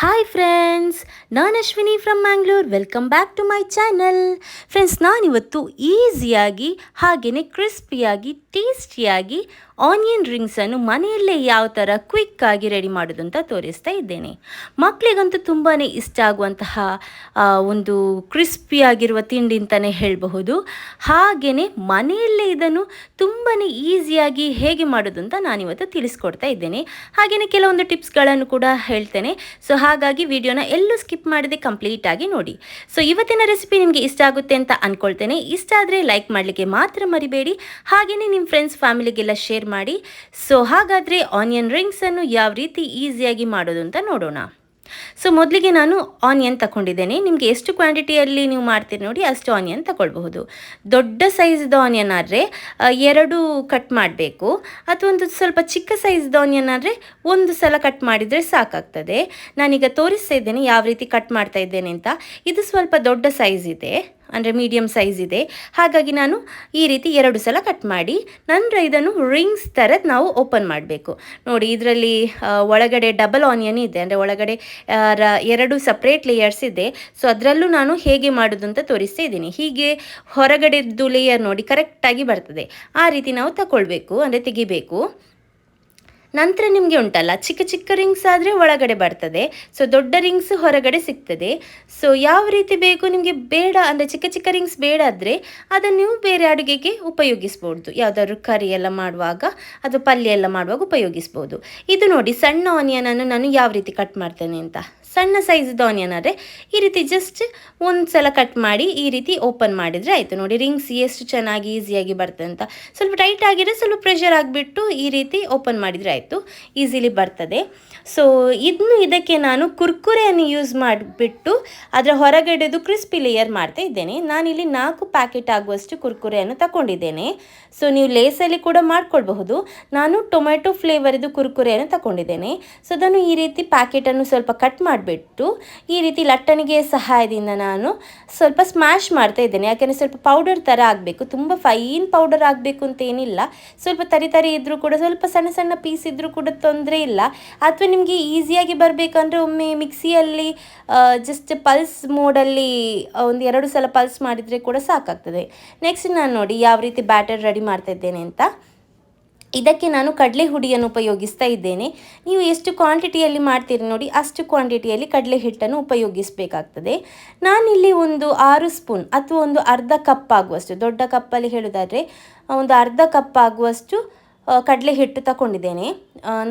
Hi friends ನಾನು Ashwini from Mangalore welcome back to my channel friends ನಾನಿವತ್ತು ಈಸಿಯಾಗಿ ಹಾಗೆಯೇ ಕ್ರಿಸ್ಪಿಯಾಗಿ ಟೇಸ್ಟಿಯಾಗಿ ಆನಿಯನ್ ರಿಂಗ್ಸನ್ನು ಮನೆಯಲ್ಲೇ ಯಾವ ಥರ ಕ್ವಿಕ್ಕಾಗಿ ರೆಡಿ ಮಾಡೋದು ಅಂತ ತೋರಿಸ್ತಾ ಇದ್ದೇನೆ. ಮಕ್ಕಳಿಗಂತೂ ತುಂಬಾ ಇಷ್ಟ ಆಗುವಂತಹ ಒಂದು ಕ್ರಿಸ್ಪಿಯಾಗಿರುವ ತಿಂಡಿ ಅಂತಲೇ ಹೇಳಬಹುದು. ಹಾಗೆಯೇ ಮನೆಯಲ್ಲೇ ಇದನ್ನು ತುಂಬಾ ಈಸಿಯಾಗಿ ಹೇಗೆ ಮಾಡೋದು ಅಂತ ನಾನಿವತ್ತು ತಿಳಿಸ್ಕೊಡ್ತಾ ಇದ್ದೇನೆ. ಹಾಗೆಯೇ ಕೆಲವೊಂದು ಟಿಪ್ಸ್ಗಳನ್ನು ಕೂಡ ಹೇಳ್ತೇನೆ. ಸೊ, ಹಾಗಾಗಿ ವಿಡಿಯೋನ ಎಲ್ಲೂ ಸ್ಕಿಪ್ ಮಾಡದೆ ಕಂಪ್ಲೀಟಾಗಿ ನೋಡಿ. ಸೊ, ಇವತ್ತಿನ ರೆಸಿಪಿ ನಿಮಗೆ ಇಷ್ಟ ಆಗುತ್ತೆ ಅಂತ ಅಂದ್ಕೊಳ್ತೇನೆ ಇಷ್ಟ ಆದರೆ ಲೈಕ್ ಮಾಡಲಿಕ್ಕೆ ಮಾತ್ರ ಮರಿಬೇಡಿ. ಹಾಗೆಯೇ ನಿಮ್ಮ ಫ್ರೆಂಡ್ಸ್ ಫ್ಯಾಮಿಲಿಗೆಲ್ಲ ಶೇರ್ ಮಾಡಿ. ಸೊ ಹಾಗಾದರೆ ಆನಿಯನ್ ರಿಂಗ್ಸನ್ನು ಯಾವ ರೀತಿ ಈಸಿಯಾಗಿ ಮಾಡೋದು ಅಂತ ನೋಡೋಣ. ಸೊ ಮೊದಲಿಗೆ ನಾನು ಆನಿಯನ್ ತಗೊಂಡಿದ್ದೇನೆ ನಿಮಗೆ ಎಷ್ಟು ಕ್ವಾಂಟಿಟಿಯಲ್ಲಿ ನೀವು ಮಾಡ್ತೀರಿ ನೋಡಿ, ಅಷ್ಟು ಆನಿಯನ್ ತಗೊಳ್ಬಹುದು ದೊಡ್ಡ ಸೈಜ್ದು ಆನಿಯನ್ ಆದರೆ ಎರಡು ಕಟ್ ಮಾಡಬೇಕು. ಅಥವಾ ಒಂದು ಸ್ವಲ್ಪ ಚಿಕ್ಕ ಸೈಜ್ದು ಆನಿಯನ್ ಆದರೆ, ಒಂದು ಸಲ ಕಟ್ ಮಾಡಿದರೆ ಸಾಕಾಗ್ತದೆ. ನಾನೀಗ ತೋರಿಸ್ತಾ ಇದ್ದೇನೆ, ಯಾವ ರೀತಿ ಕಟ್ ಮಾಡ್ತಾ ಇದ್ದೇನೆ ಅಂತ. ಇದು ಸ್ವಲ್ಪ ದೊಡ್ಡ ಸೈಜ್ ಇದೆ. ಅಂದರೆ ಮೀಡಿಯಮ್ ಸೈಜ್ ಇದೆ. ಹಾಗಾಗಿ ನಾನು ಈ ರೀತಿ ಎರಡು ಸಲ ಕಟ್ ಮಾಡಿ, ನಂತರ ಇದನ್ನು ರಿಂಗ್ಸ್ ಥರದ್ದು ನಾವು ಓಪನ್ ಮಾಡಬೇಕು. ನೋಡಿ, ಇದರಲ್ಲಿ ಒಳಗಡೆ ಡಬಲ್ ಆನಿಯನ್ ಇದೆ. ಅಂದರೆ ಒಳಗಡೆ ಎರಡು ಸಪ್ರೇಟ್ ಲೇಯರ್ಸ್ ಇದೆ. ಸೊ ಅದರಲ್ಲೂ ನಾನು ಹೇಗೆ ಮಾಡೋದು ಅಂತ ತೋರಿಸ್ತಾ ಇದ್ದೀನಿ. ಹೀಗೆ ಹೊರಗಡೆದ್ದು ಲೇಯರ್ ನೋಡಿ ಕರೆಕ್ಟಾಗಿ ಬರ್ತದೆ. ಆ ರೀತಿ ನಾವು ತಗೊಳ್ಬೇಕು ಅಂದರೆ ತೆಗಿಬೇಕು. ನಂತರ ನಿಮಗೆ ಉಂಟಲ್ಲ, ಚಿಕ್ಕ ಚಿಕ್ಕ ರಿಂಗ್ಸ್ ಆದರೆ ಒಳಗಡೆ ಬರ್ತದೆ. ಸೊ ದೊಡ್ಡ ರಿಂಗ್ಸ್ ಹೊರಗಡೆ ಸಿಗ್ತದೆ. ಸೊ ಯಾವ ರೀತಿ ಬೇಕು ನಿಮಗೆ ಬೇಡ, ಅಂದರೆ ಚಿಕ್ಕ ಚಿಕ್ಕ ರಿಂಗ್ಸ್ ಬೇಡ ಆದರೆ ಅದನ್ನು ನೀವು ಬೇರೆ ಅಡುಗೆಗೆ ಉಪಯೋಗಿಸ್ಬೋದು. ಯಾವುದಾದ್ರು ಕರಿ ಎಲ್ಲ ಮಾಡುವಾಗ ಅಥವಾ ಪಲ್ಯ ಎಲ್ಲ ಮಾಡುವಾಗ ಉಪಯೋಗಿಸ್ಬೋದು. ಇದು ನೋಡಿ ಸಣ್ಣ ಆನಿಯನನ್ನು ನಾನು ಯಾವ ರೀತಿ ಕಟ್ ಮಾಡ್ತೇನೆ ಅಂತ. ಸಣ್ಣ ಸೈಜ್ದು ಆನಿಯನ್ ಆದರೆ ಈ ರೀತಿ ಜಸ್ಟ್ ಒಂದು ಸಲ ಕಟ್ ಮಾಡಿ ಈ ರೀತಿ ಓಪನ್ ಮಾಡಿದರೆ ಆಯಿತು. ನೋಡಿ ರಿಂಗ್ಸ್ ಎಷ್ಟು ಚೆನ್ನಾಗಿ ಈಸಿಯಾಗಿ ಬರ್ತದೆ ಅಂತ. ಸ್ವಲ್ಪ ಟೈಟ್ ಆಗಿದ್ರೆ ಸ್ವಲ್ಪ ಪ್ರೆಷರ್ ಆಗಿಬಿಟ್ಟು ಈ ರೀತಿ ಓಪನ್ ಮಾಡಿದರೆ ಆಯಿತು. ಈಸಿಲಿ ಬರ್ತದೆ. ಸೊ ಇದನ್ನು ಇದಕ್ಕೆ ನಾನು ಕುರ್ಕುರೆಯನ್ನು ಯೂಸ್ ಮಾಡಿಬಿಟ್ಟು ಅದರ ಹೊರಗಡೆದು ಕ್ರಿಸ್ಪಿ ಲೇಯರ್ ಮಾಡ್ತಾ ಇದ್ದೇನೆ. ನಾನಿಲ್ಲಿ ನಾಲ್ಕು ಪ್ಯಾಕೆಟ್ ಆಗುವಷ್ಟು ಕುರ್ಕುರೆಯನ್ನು ತಗೊಂಡಿದ್ದೇನೆ. ಸೊ ನೀವು ಲೇಸಲ್ಲಿ ಕೂಡ ಮಾಡ್ಕೊಳ್ಬಹುದು. ನಾನು ಟೊಮೆಟೊ ಫ್ಲೇವರ್ದು ಕುರ್ಕುರೆಯನ್ನು ತಗೊಂಡಿದ್ದೇನೆ. ಸೊ ಅದನ್ನು ಈ ರೀತಿ ಪ್ಯಾಕೆಟನ್ನು ಸ್ವಲ್ಪ ಕಟ್ ಮಾಡಿಬಿಟ್ಟು ಈ ರೀತಿ ಲಟ್ಟಣಿಗೆ ಸಹಾಯದಿಂದ ನಾನು ಸ್ವಲ್ಪ ಸ್ಮ್ಯಾಶ್ ಮಾಡ್ತಾ ಇದ್ದೇನೆ. ಯಾಕೆಂದರೆ ಸ್ವಲ್ಪ ಪೌಡರ್ ಥರ ಆಗಬೇಕು. ತುಂಬ ಫೈನ್ ಪೌಡರ್ ಆಗಬೇಕು ಅಂತ ಏನಿಲ್ಲ. ಸ್ವಲ್ಪ ತರಿ ತರಿ ಇದ್ದರೂ ಕೂಡ, ಸ್ವಲ್ಪ ಸಣ್ಣ ಸಣ್ಣ ಪೀಸ್ ಇದ್ದರೂ ಕೂಡ ತೊಂದರೆ ಇಲ್ಲ. ಅಥವಾ ನಿಮಗೆ ಈಸಿಯಾಗಿ ಬರಬೇಕಂದ್ರೆ ಒಮ್ಮೆ ಮಿಕ್ಸಿಯಲ್ಲಿ ಜಸ್ಟ್ ಪಲ್ಸ್ ಮೋಡಲ್ಲಿ ಒಂದು ಎರಡು ಸಲ ಪಲ್ಸ್ ಮಾಡಿದರೆ ಕೂಡ ಸಾಕಾಗ್ತದೆ. ನೆಕ್ಸ್ಟ್ ನಾನು ನೋಡಿ ಯಾವ ರೀತಿ ಬ್ಯಾಟರ್ ರೆಡಿ ಮಾಡ್ತಾ ಇದ್ದೇನೆ ಅಂತ. ಇದಕ್ಕೆ ನಾನು ಕಡಲೆ ಹುಡಿಯನ್ನು ಉಪಯೋಗಿಸ್ತಾ ಇದ್ದೇನೆ. ನೀವು ಎಷ್ಟು ಕ್ವಾಂಟಿಟಿಯಲ್ಲಿ ಮಾಡ್ತೀರಿ ನೋಡಿ, ಅಷ್ಟು ಕ್ವಾಂಟಿಟಿಯಲ್ಲಿ ಕಡಲೆ ಹಿಟ್ಟನ್ನು ಉಪಯೋಗಿಸಬೇಕಾಗ್ತದೆ. ನಾನಿಲ್ಲಿ ಒಂದು ಆರು ಸ್ಪೂನ್ ಅಥವಾ ಒಂದು ಅರ್ಧ ಕಪ್ ಆಗುವಷ್ಟು, ದೊಡ್ಡ ಕಪ್ಪಲ್ಲಿ ಹೇಳೋದಾದರೆ, ಒಂದು ಅರ್ಧ ಕಪ್ ಆಗುವಷ್ಟು ಕಡಲೆ ಹಿಟ್ಟು ತಗೊಂಡಿದ್ದೇನೆ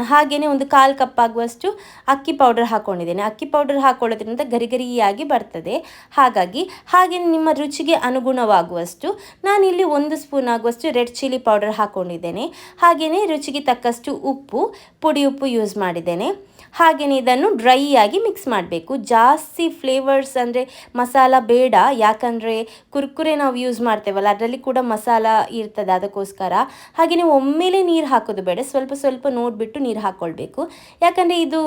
ಹಾಗೇ ಹಾಗೆಯೇ ಒಂದು ಕಾಲು ಕಪ್ ಆಗುವಷ್ಟು ಅಕ್ಕಿ ಪೌಡರ್ ಹಾಕ್ಕೊಂಡಿದ್ದೇನೆ ಅಕ್ಕಿ ಪೌಡರ್ ಹಾಕ್ಕೊಳ್ಳೋದ್ರಿಂದ ಗರಿ ಗರಿಯಾಗಿ ಬರ್ತದೆ. ಹಾಗಾಗಿ ಹಾಗೆ ನಿಮ್ಮ ರುಚಿಗೆ ಅನುಗುಣವಾಗುವಷ್ಟು ನಾನಿಲ್ಲಿ ಒಂದು ಸ್ಪೂನ್ ಆಗುವಷ್ಟು ರೆಡ್ ಚಿಲ್ಲಿ ಪೌಡರ್ ಹಾಕ್ಕೊಂಡಿದ್ದೇನೆ ಹಾಗೆಯೇ ರುಚಿಗೆ ತಕ್ಕಷ್ಟು ಉಪ್ಪು, ಪುಡಿ ಉಪ್ಪು ಯೂಸ್ ಮಾಡಿದ್ದೇನೆ. ಹಾಗೆಯೇ ಇದನ್ನು ಡ್ರೈ ಆಗಿ ಮಿಕ್ಸ್ ಮಾಡಬೇಕು. ಜಾಸ್ತಿ ಫ್ಲೇವರ್ಸ್ ಅಂದರೆ ಮಸಾಲ ಬೇಡ. ಯಾಕಂದರೆ ಕುರ್ಕುರೆ ನಾವು ಯೂಸ್ ಮಾಡ್ತೇವಲ್ಲ, ಅದರಲ್ಲಿ ಕೂಡ ಮಸಾಲ ಇರ್ತದೆ ಅದಕ್ಕೋಸ್ಕರ. ಹಾಗೆಯೇ ಒಮ್ಮೆಲೆ ನೀರು ಹಾಕೋದು ಬೇಡ. ಸ್ವಲ್ಪ ಸ್ವಲ್ಪ ನೋಡಿಬಿಟ್ಟು ನೀರು ಹಾಕ್ಕೊಳ್ಬೇಕು ಯಾಕಂದರೆ ಇದು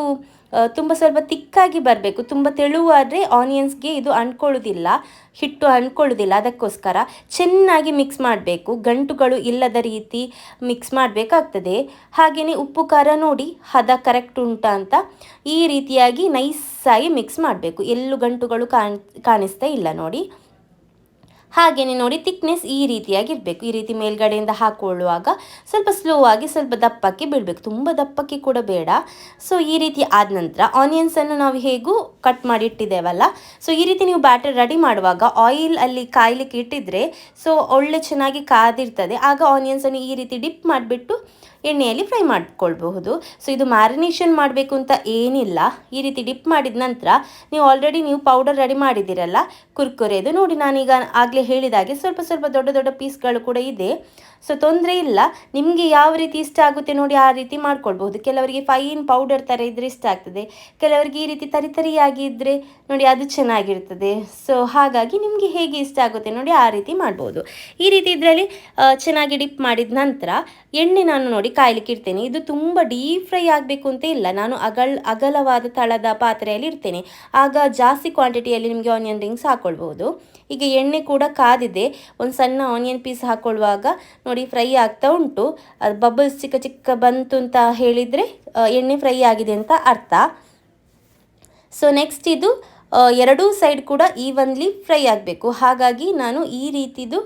ತುಂಬ ಸ್ವಲ್ಪ ತಿಕ್ಕಾಗಿ ಬರಬೇಕು. ತುಂಬ ತೆಳುವಾದರೆ ಆನಿಯನ್ಸ್ಗೆ ಇದು ಅಂಟ್ಕೊಳ್ಳೋದಿಲ್ಲ. ಹಿಟ್ಟು ಅಂಟ್ಕೊಳ್ಳೋದಿಲ್ಲ. ಅದಕ್ಕೋಸ್ಕರ ಚೆನ್ನಾಗಿ ಮಿಕ್ಸ್ ಮಾಡಬೇಕು. ಗಂಟುಗಳು ಇಲ್ಲದ ರೀತಿ ಮಿಕ್ಸ್ ಮಾಡಬೇಕಾಗ್ತದೆ. ಹಾಗೆಯೇ ಉಪ್ಪು, ಖಾರ ನೋಡಿ ಹದ ಕರೆಕ್ಟ್ ಉಂಟಾ ಅಂತ ಈ ರೀತಿಯಾಗಿ ನೈಸಾಗಿ ಮಿಕ್ಸ್ ಮಾಡಬೇಕು. ಎಲ್ಲೂ ಗಂಟುಗಳು ಕಾಣ್, ಕಾಣಿಸ್ತಾ ಇಲ್ಲ ನೋಡಿ. ಹಾಗೆಯೇ ನೋಡಿ ತಿಕ್ನೆಸ್ ಈ ರೀತಿಯಾಗಿ ಇರಬೇಕು ಈ ರೀತಿ ಮೇಲ್ಗಡೆಯಿಂದ ಹಾಕೊಳ್ಳುವಾಗ ಸ್ವಲ್ಪ ಸ್ಲೋ ಆಗಿ ಸ್ವಲ್ಪ ದಪ್ಪಕ್ಕೆ ಬಿಡಬೇಕು. ತುಂಬ ದಪ್ಪಕ್ಕೆ ಕೂಡ ಬೇಡ. ಸೊ ಈ ರೀತಿ ಆದ ನಂತರ ಆನಿಯನ್ಸನ್ನು ನಾವು ಹೇಗೂ ಕಟ್ ಮಾಡಿ ಇಟ್ಟಿದ್ದೇವಲ್ಲ? ಸೊ ಈ ರೀತಿ ನೀವು ಬ್ಯಾಟರ್ ರೆಡಿ ಮಾಡುವಾಗ ಆಯಿಲ್ ಅಲ್ಲಿ ಕಾಯ್ಲಿಕ್ಕೆ ಇಟ್ಟಿದ್ರೆ ಸೊ ಒಳ್ಳೆ ಚೆನ್ನಾಗಿ ಕಾದಿರ್ತದೆ. ಆಗ ಆನಿಯನ್ಸನ್ನು ಈ ರೀತಿ ಡಿಪ್ ಮಾಡಿಬಿಟ್ಟು ಎಣ್ಣೆಯಲ್ಲಿ ಫ್ರೈ ಮಾಡಿಕೊಳ್ಬಹುದು. ಸೊ ಇದು ಮ್ಯಾರಿನೇಷನ್ ಮಾಡಬೇಕು ಅಂತ ಏನಿಲ್ಲ. ಈ ರೀತಿ ಡಿಪ್ ಮಾಡಿದ ನಂತರ ನೀವು ಆಲ್ರೆಡಿ ನೀವು ಪೌಡರ್ ರೆಡಿ ಮಾಡಿದ್ದೀರಲ್ಲ, ಕುರ್ಕುರೆದು ನೋಡಿ ನಾನೀಗ ಆಗಲೇ ಹೇಳಿದಾಗೆ ಸ್ವಲ್ಪ ಸ್ವಲ್ಪ ದೊಡ್ಡ ದೊಡ್ಡ ಪೀಸ್ಗಳು ಕೂಡ ಇದೆ. ಸೊ ತೊಂದರೆ ಇಲ್ಲ. ನಿಮಗೆ ಯಾವ ರೀತಿ ಇಷ್ಟ ಆಗುತ್ತೆ ನೋಡಿ ಆ ರೀತಿ ಮಾಡ್ಕೊಳ್ಬಹುದು. ಕೆಲವರಿಗೆ ಫೈನ್ ಪೌಡರ್ ಥರ ಇದ್ದರೆ ಇಷ್ಟ ಆಗ್ತದೆ. ಕೆಲವರಿಗೆ ಈ ರೀತಿ ತರಿ ತರಿಯಾಗಿ ಇದ್ದರೆ ನೋಡಿ ಅದು ಚೆನ್ನಾಗಿರ್ತದೆ. ಸೊ ಹಾಗಾಗಿ ನಿಮಗೆ ಹೇಗೆ ಇಷ್ಟ ಆಗುತ್ತೆ ನೋಡಿ ಆ ರೀತಿ ಮಾಡ್ಬೋದು. ಈ ರೀತಿ ಇದರಲ್ಲಿ ಚೆನ್ನಾಗಿ ಡಿಪ್ ಮಾಡಿದ ನಂತರ ಎಣ್ಣೆ ನಾನು ನೋಡಿ ಕಾಯ್ಲಿಕ್ಕೆ ಇಡ್ತೇನೆ ಇದು ತುಂಬ ಡೀಪ್ ಫ್ರೈ ಆಗಬೇಕು ಅಂತ ಇಲ್ಲ. ನಾನು ಅಗಲ್, ಅಗಲವಾದ ತಳದ ಪಾತ್ರೆಯಲ್ಲಿ ಇಡ್ತೇನೆ. ಆಗ ಜಾಸ್ತಿ ಕ್ವಾಂಟಿಟಿಯಲ್ಲಿ ನಿಮಗೆ ಆನಿಯನ್ ರಿಂಗ್ಸ್ ಹಾಕ್ಕೊಳ್ಬೋದು ಈಗ ಎಣ್ಣೆ ಕೂಡ ಕಾದಿದೆ. ಒಂದು ಸಣ್ಣ ಆನಿಯನ್ ಪೀಸ್ ಹಾಕ್ಕೊಳ್ಳುವಾಗ ನೋಡಿ ಫ್ರೈ ಆಗ್ತಾ ಉಂಟು. ಅದು ಬಬಲ್ಸ್ ಚಿಕ್ಕ ಚಿಕ್ಕ ಬಂತು ಅಂತ ಹೇಳಿದರೆ ಎಣ್ಣೆ ಫ್ರೈ ಆಗಿದೆ ಅಂತ ಅರ್ಥ. ಸೊ ನೆಕ್ಸ್ಟ್ ಇದು ಎರಡೂ ಸೈಡ್ ಕೂಡ ಈವನ್ಲಿ ಫ್ರೈ ಆಗಬೇಕು. ಹಾಗಾಗಿ ನಾನು ಈ ರೀತಿದು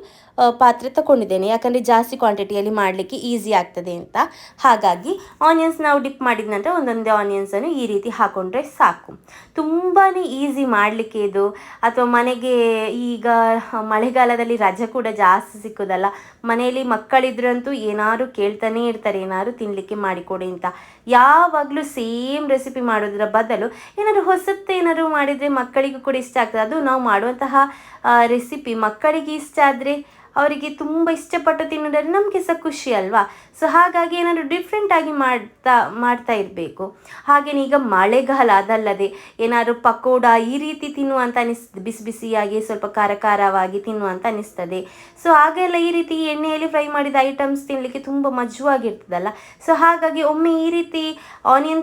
ಪಾತ್ರೆ ತಗೊಂಡಿದ್ದೇನೆ ಯಾಕಂದರೆ ಜಾಸ್ತಿ ಕ್ವಾಂಟಿಟಿಯಲ್ಲಿ ಮಾಡಲಿಕ್ಕೆ ಈಸಿ ಆಗ್ತದೆ ಅಂತ. ಹಾಗಾಗಿ ಆನಿಯನ್ಸ್ ನಾವು ಡಿಪ್ ಮಾಡಿದ ನಂತರ ಒಂದೊಂದೇ ಆನಿಯನ್ಸನ್ನು ಈ ರೀತಿ ಹಾಕೊಂಡ್ರೆ ಸಾಕು. ತುಂಬಾ ಈಸಿ ಮಾಡಲಿಕ್ಕೆ ಇದು. ಅಥವಾ ಮನೆಗೆ ಈಗ ಮಳೆಗಾಲದಲ್ಲಿ ರಜೆ ಕೂಡ ಜಾಸ್ತಿ ಸಿಕ್ಕೋದಲ್ಲ. ಮನೆಯಲ್ಲಿ ಮಕ್ಕಳಿದ್ರಂತೂ ಏನಾದ್ರು ಕೇಳ್ತಾನೆ ಇರ್ತಾರೆ, ಏನಾದ್ರು ತಿನ್ನಲಿಕ್ಕೆ ಮಾಡಿಕೊಡಿ ಅಂತ. ಯಾವಾಗಲೂ ಸೇಮ್ ರೆಸಿಪಿ ಮಾಡೋದ್ರ ಬದಲು ಏನಾದ್ರು ಹೊಸತ್ತು ಏನಾದ್ರು ಮಾಡಿದರೆ ಮಕ್ಕಳಿಗೂ ಕೂಡ ಇಷ್ಟ ಆಗ್ತದೆ. ಅದು ನಾವು ಮಾಡುವಂತಹ ರೆಸಿಪಿ ಮಕ್ಕಳಿಗೆ ಇಷ್ಟ ಆದರೆ ಅವರಿಗೆ ತುಂಬ ಇಷ್ಟಪಟ್ಟು ತಿನ್ನೋದ್ರಲ್ಲಿ ನಮಗೆ ಸಹ ಖುಷಿ ಅಲ್ವಾ? ಸೊ ಹಾಗಾಗಿ ಏನಾದರೂ ಡಿಫ್ರೆಂಟಾಗಿ ಮಾಡ್ತಾ ಮಾಡ್ತಾ ಇರಬೇಕು. ಹಾಗೆಯೇ ಈಗ ಮಳೆಗಾಲ ಅದಲ್ಲದೆ ಏನಾದರೂ ಪಕೋಡ ಈ ರೀತಿ ತಿನ್ನುವಂತ ಅನಿಸ್ತದೆ ಬಿಸಿ ಬಿಸಿಯಾಗಿ ಸ್ವಲ್ಪ ಖಾರ ಖಾರವಾಗಿ ತಿನ್ನುವಂತ ಅನಿಸ್ತದೆ. ಸೊ ಹಾಗೆಲ್ಲ ಈ ರೀತಿ ಎಣ್ಣೆಯಲ್ಲಿ ಫ್ರೈ ಮಾಡಿದ ಐಟಮ್ಸ್ ತಿನ್ನಲಿಕ್ಕೆ ತುಂಬ ಮಜವಾಗಿರ್ತದಲ್ಲ? ಸೊ ಹಾಗಾಗಿ ಒಮ್ಮೆ ಈ ರೀತಿ ಆನಿಯನ್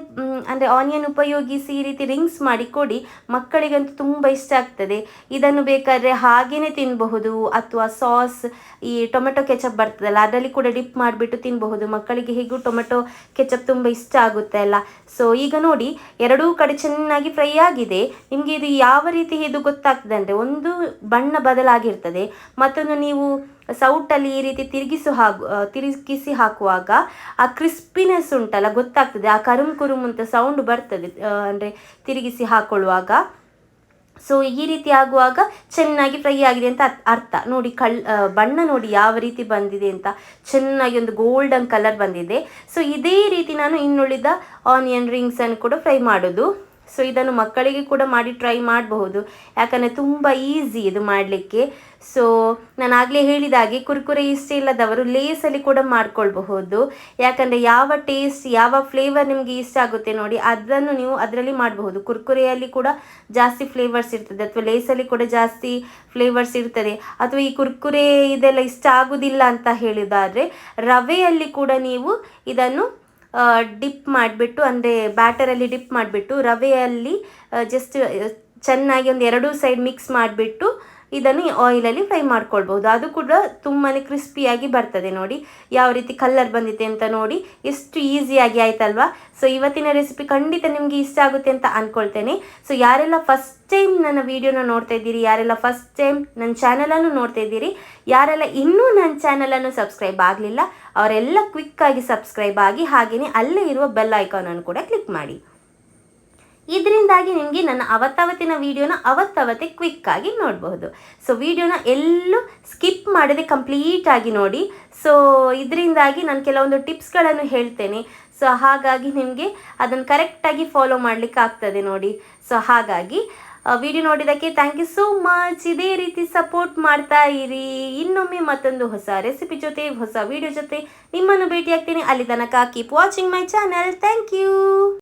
ಅಂದರೆ ಆನಿಯನ್ ಉಪಯೋಗಿಸಿ ಈ ರೀತಿ ರಿಂಗ್ಸ್ ಮಾಡಿ ಕೊಡಿ. ಮಕ್ಕಳಿಗಂತೂ ತುಂಬ ಇಷ್ಟ ಆಗ್ತದೆ. ಇದನ್ನು ಬೇಕಾದರೆ ಹಾಗೇನೆ ತಿನ್ನಬಹುದು ಅಥವಾ ಸಾಸ್ ಈ ಟೊಮೆಟೊ ಕೆಚಪ್ ಬರ್ತದಲ್ಲ, ಅದರಲ್ಲಿ ಕೂಡ ಡಿಪ್ ಮಾಡಿಬಿಟ್ಟು ತಿನ್ನಬಹುದು ಮಕ್ಕಳಿಗೆ ಹೇಗೂ ಟೊಮೆಟೊ ಕೆಚಪ್ ತುಂಬ ಇಷ್ಟ ಆಗುತ್ತೆ ಅಲ್ಲ. ಸೊ ಈಗ ನೋಡಿ, ಎರಡೂ ಕಡೆ ಚೆನ್ನಾಗಿ ಫ್ರೈ ಆಗಿದೆ. ನಿಮಗೆ ಇದು ಯಾವ ರೀತಿ ಇದು ಗೊತ್ತಾಗ್ತದೆ ಅಂದರೆ, ಒಂದು ಬಣ್ಣ ಬದಲಾಗಿರ್ತದೆ, ಮತ್ತೊಂದು ನೀವು ಸೌಟಲ್ಲಿ ಈ ರೀತಿ ತಿರುಗಿಸು ಹಾಗು ತಿರುಗಿಸಿ ಹಾಕುವಾಗ ಆ ಕ್ರಿಸ್ಪಿನೆಸ್ ಉಂಟಲ್ಲ, ಗೊತ್ತಾಗ್ತದೆ. ಆ ಕರುಮ್ ಕುರುಮ್ ಅಂತ ಸೌಂಡ್ ಬರ್ತದೆ ಅಂದರೆ ತಿರುಗಿಸಿ ಹಾಕೊಳ್ಳುವಾಗ. ಸೊ ಈ ರೀತಿ ಆಗುವಾಗ ಚೆನ್ನಾಗಿ ಫ್ರೈ ಆಗಿದೆ ಅಂತ ಅರ್ಥ- ನೋಡಿ, ಕಳ್ ಬಣ್ಣ ನೋಡಿ ಯಾವ ರೀತಿ ಬಂದಿದೆ ಅಂತ. ಚೆನ್ನಾಗಿ ಒಂದು ಗೋಲ್ಡನ್ ಕಲರ್ ಬಂದಿದೆ. ಸೊ ಇದೇ ರೀತಿ ನಾನು ಇನ್ನುಳಿದ ಆನಿಯನ್ ರಿಂಗ್ಸನ್ನು ಕೂಡ ಫ್ರೈ ಮಾಡೋದು. ಸೊ ಇದನ್ನು ಮಕ್ಕಳಿಗೆ ಕೂಡ ಮಾಡಿ ಟ್ರೈ ಮಾಡಬಹುದು. ಯಾಕಂದರೆ ತುಂಬ ಈಸಿ ಇದು ಮಾಡಲಿಕ್ಕೆ. ಸೊ ನಾನು ಆಗಲೇ ಹೇಳಿದ ಹಾಗೆ ಕುರ್ಕುರೆ ಇಷ್ಟ ಇಲ್ಲದವರು ಲೇಸಲ್ಲಿ ಕೂಡ ಮಾಡ್ಕೊಳ್ಬಹುದು. ಯಾಕಂದರೆ ಯಾವ ಟೇಸ್ಟ್ ಯಾವ ಫ್ಲೇವರ್ ನಿಮಗೆ ಇಷ್ಟ ಆಗುತ್ತೆ ನೋಡಿ, ಅದನ್ನು ನೀವು ಅದರಲ್ಲಿ ಮಾಡಬಹುದು. ಕುರ್ಕುರೆಯಲ್ಲಿ ಕೂಡ ಜಾಸ್ತಿ ಫ್ಲೇವರ್ಸ್ ಇರ್ತದೆ, ಅಥವಾ ಲೇಸಲ್ಲಿ ಕೂಡ ಜಾಸ್ತಿ ಫ್ಲೇವರ್ಸ್ ಇರ್ತದೆ. ಅಥವಾ ಈ ಕುರ್ಕುರೆ ಇದೆಲ್ಲ ಇಷ್ಟ ಆಗೋದಿಲ್ಲ ಅಂತ ಹೇಳಿದಾದರೆ, ರವೆಯಲ್ಲಿ ಕೂಡ ನೀವು ಇದನ್ನು ಡಿಪ್ ಮಾಡಿಬಿಟ್ಟು ಅಂದರೆ ಬ್ಯಾಟರಲ್ಲಿ ಡಿಪ್ ಮಾಡಿಬಿಟ್ಟು ರವೆಯಲ್ಲಿ ಜಸ್ಟ್ ಚೆನ್ನಾಗಿ ಒಂದು ಎರಡೂ ಸೈಡ್ ಮಿಕ್ಸ್ ಮಾಡಿಬಿಟ್ಟು ಇದನ್ನು ಆಯಿಲಲ್ಲಿ ಫ್ರೈ ಮಾಡ್ಕೊಳ್ಬೋದು ಅದು ಕೂಡ ತುಂಬಾ ಕ್ರಿಸ್ಪಿಯಾಗಿ ಬರ್ತದೆ ನೋಡಿ. ಯಾವ ರೀತಿ ಕಲ್ಲರ್ ಬಂದಿದೆ ಅಂತ ನೋಡಿ. ಎಷ್ಟು ಈಸಿಯಾಗಿ ಆಯ್ತಲ್ವಾ? ಸೊ ಇವತ್ತಿನ ರೆಸಿಪಿ ಖಂಡಿತ ನಿಮಗೆ ಇಷ್ಟ ಆಗುತ್ತೆ ಅಂತ ಅಂದ್ಕೊಳ್ತೇನೆ ಸೊ ಯಾರೆಲ್ಲ ಫಸ್ಟ್ ಟೈಮ್ ನನ್ನ ವಿಡಿಯೋನ ನೋಡ್ತಾ ಇದ್ದೀರಿ, ಯಾರೆಲ್ಲ ಫಸ್ಟ್ ಟೈಮ್ ನನ್ನ ಚಾನಲನ್ನು ನೋಡ್ತಾ ಇದ್ದೀರಿ, ಯಾರೆಲ್ಲ ಇನ್ನೂ ನನ್ನ ಚಾನಲನ್ನು ಸಬ್ಸ್ಕ್ರೈಬ್ ಆಗಲಿಲ್ಲ, ಅವರೆಲ್ಲ ಕ್ವಿಕ್ಕಾಗಿ ಸಬ್ಸ್ಕ್ರೈಬ್ ಆಗಿ ಹಾಗೆಯೇ ಅಲ್ಲೇ ಇರುವ ಬೆಲ್ ಐಕಾನನ್ನು ಕೂಡ ಕ್ಲಿಕ್ ಮಾಡಿ. ಇದರಿಂದಾಗಿ ನಿಮಗೆ ನನ್ನ ಅವತ್ತಾವತ್ತಿನ ವಿಡಿಯೋನ ಅವತ್ತಾವತ್ತೆ ಕ್ವಿಕ್ ಆಗಿ ನೋಡಬಹುದು. ಸೊ ವಿಡಿಯೋನ ಎಲ್ಲೂ ಸ್ಕಿಪ್ ಮಾಡದೆ ಕಂಪ್ಲೀಟ್ ಆಗಿ ನೋಡಿ. ಸೊ ಇದರಿಂದಾಗಿ ನಾನು ಕೆಲವೊಂದು ಟಿಪ್ಸ್ಗಳನ್ನು ಹೇಳ್ತೇನೆ. ಸೊ ಹಾಗಾಗಿ ನಿಮಗೆ ಅದನ್ನು ಕರೆಕ್ಟಾಗಿ ಫಾಲೋ ಮಾಡಲಿಕ್ಕೆ ಆಗ್ತದೆ ನೋಡಿ. ಸೊ ಹಾಗಾಗಿ ವಿಡಿಯೋ ನೋಡಿದ್ದಕ್ಕೆ ಥ್ಯಾಂಕ್ ಯು ಸೋ ಮಚ್ ಇದೇ ರೀತಿ ಸಪೋರ್ಟ್ ಮಾಡ್ತಾ ಇರಿ. ಇನ್ನೊಮ್ಮೆ ಮತ್ತೊಂದು ಹೊಸ ರೆಸಿಪಿ ಜೊತೆ, ಹೊಸ ವಿಡಿಯೋ ಜೊತೆ ನಿಮ್ಮನ್ನು ಭೇಟಿಯಾಗ್ತೀನಿ. ಅಲ್ಲಿ ತನಕ keep watching my channel thank you